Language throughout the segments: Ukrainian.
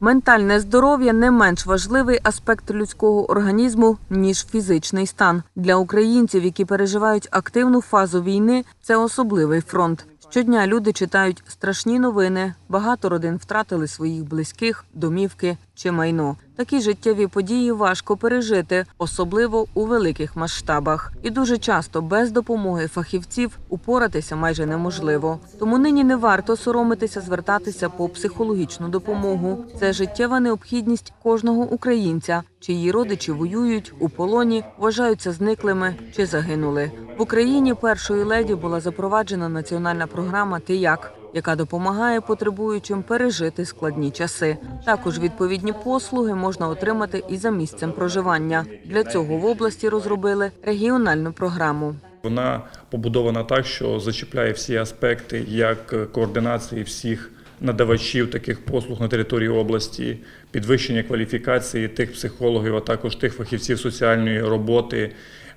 Ментальне здоров'я не менш важливий аспект людського організму ніж фізичний стан для українців, які переживають активну фазу війни. Це особливий фронт. Щодня люди читають страшні новини. Багато родин втратили своїх близьких, домівки чи майно. Такі життєві події важко пережити, особливо у великих масштабах. І дуже часто без допомоги фахівців упоратися майже неможливо. Тому нині не варто соромитися звертатися по психологічну допомогу. Це життєва необхідність кожного українця, чиї родичі воюють у полоні, вважаються зниклими чи загинули. В Україні першою леді була запроваджена національна програма Ти як яка допомагає потребуючим пережити складні часи. Також відповідні послуги можна отримати і за місцем проживання. Для цього в області розробили регіональну програму. Вона побудована так, що зачіпляє всі аспекти як координації всіх надавачів таких послуг на території області, підвищення кваліфікації тих психологів, а також тих фахівців соціальної роботи,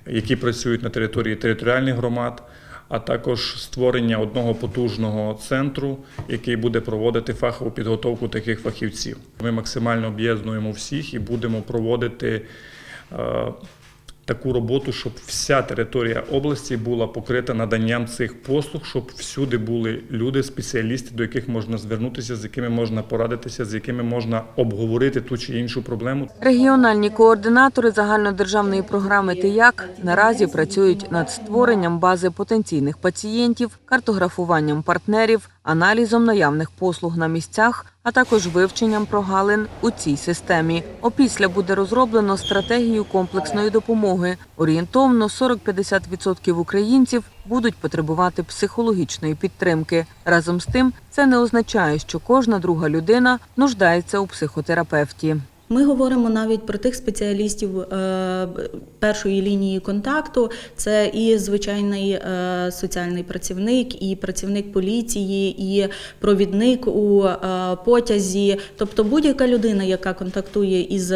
які працюють на території територіальних громад. А також створення одного потужного центру, який буде проводити фахову підготовку таких фахівців. Ми максимально об'єднуємо всіх і будемо проводити е, таку роботу, щоб вся територія області була покрита наданням цих послуг, щоб всюди були люди, спеціалісти, до яких можна звернутися, з якими можна порадитися, з якими можна обговорити ту чи іншу проблему. Регіональні координатори загальнодержавної програми «Ти як» наразі працюють над створенням бази потенційних пацієнтів, картографуванням партнерів, аналізом наявних послуг на місцях, а також вивченням прогалин у цій системі. Опісля буде розроблено стратегію комплексної допомоги. Орієнтовно 40-50% українців будуть потребувати психологічної підтримки. Разом з тим, це не означає, що кожна друга людина нуждається у психотерапевті. Ми говоримо навіть про тих спеціалістів е, першої лінії контакту. Це і звичайний е, соціальний працівник, і працівник поліції, і провідник у е, потязі. Тобто будь-яка людина, яка контактує із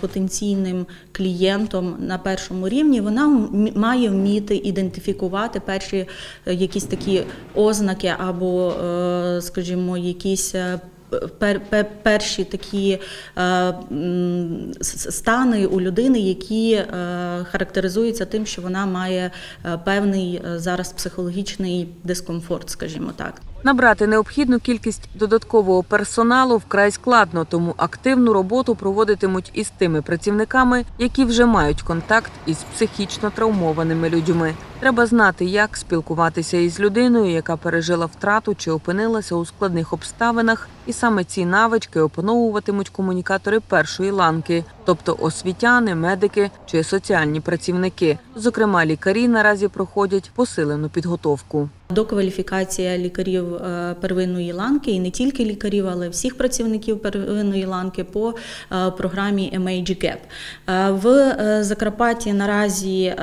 потенційним клієнтом на першому рівні, вона має вміти ідентифікувати перші якісь такі ознаки або, скажімо, якісь. Пер, пер, перші такі е, стани у людини, які е, характеризуються тим, що вона має е, певний е, зараз психологічний дискомфорт, скажімо так. Набрати необхідну кількість додаткового персоналу вкрай складно, тому активну роботу проводитимуть із тими працівниками, які вже мають контакт із психічно травмованими людьми. Треба знати, як спілкуватися із людиною, яка пережила втрату чи опинилася у складних обставинах, і саме ці навички опановуватимуть комунікатори першої ланки, тобто освітяни, медики чи соціальні працівники. Зокрема, лікарі наразі проходять посилену підготовку. Докваліфікація лікарів е, первинної ланки і не тільки лікарів, але всіх працівників первинної ланки по е, програмі MAG GAP. Е, В Закарпатті наразі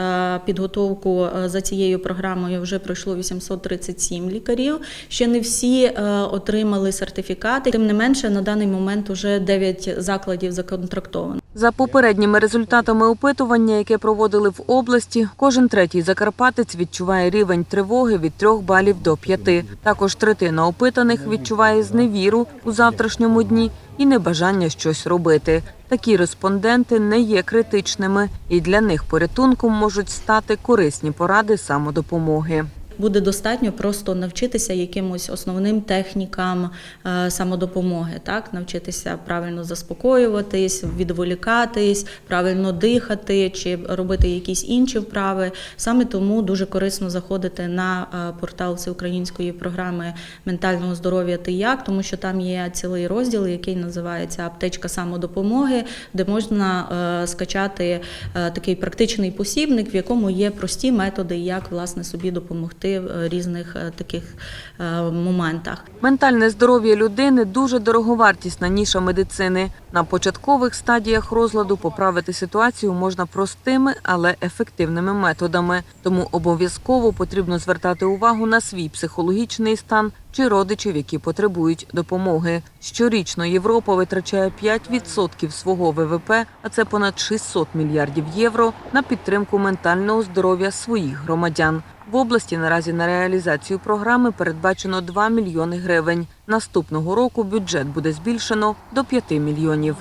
підготовку за цією програмою вже пройшло 837 лікарів. Ще не всі е, отримали сертифікати. Тим не менше, на даний момент вже 9 закладів законтрактовано. За попередніми результатами опитування, яке проводили в області, кожен третій закарпатець відчуває рівень тривоги від 3 балів до 5. Також третина опитаних відчуває зневіру у завтрашньому дні і небажання щось робити. Такі респонденти не є критичними, і для них порятунком можуть стати корисні поради самодопомоги. Буде достатньо просто навчитися якимось основним технікам е, самодопомоги, так навчитися правильно заспокоюватись, відволікатись, правильно дихати чи робити якісь інші вправи. Саме тому дуже корисно заходити на е, портал всеукраїнської програми ментального здоров'я «Ти як», тому що там є цілий розділ, який називається Аптечка самодопомоги, де можна е, скачати такий практичний посібник, в якому є прості методи, як власне собі допомогти в різних е, таких е, моментах. Ментальне здоров'я людини дуже дороговартісна ніша медицини. На початкових стадіях розладу поправити ситуацію можна простими, але ефективними методами. Тому обов'язково потрібно звертати увагу на свій психологічний стан чи родичів, які потребують допомоги. Щорічно Європа витрачає 5% свого ВВП, а це понад 600 мільярдів євро на підтримку ментального здоров'я своїх громадян. В області наразі на реалізацію програми передбачено 2 мільйони гривень. Наступного року бюджет буде збільшено до 5 мільйонів.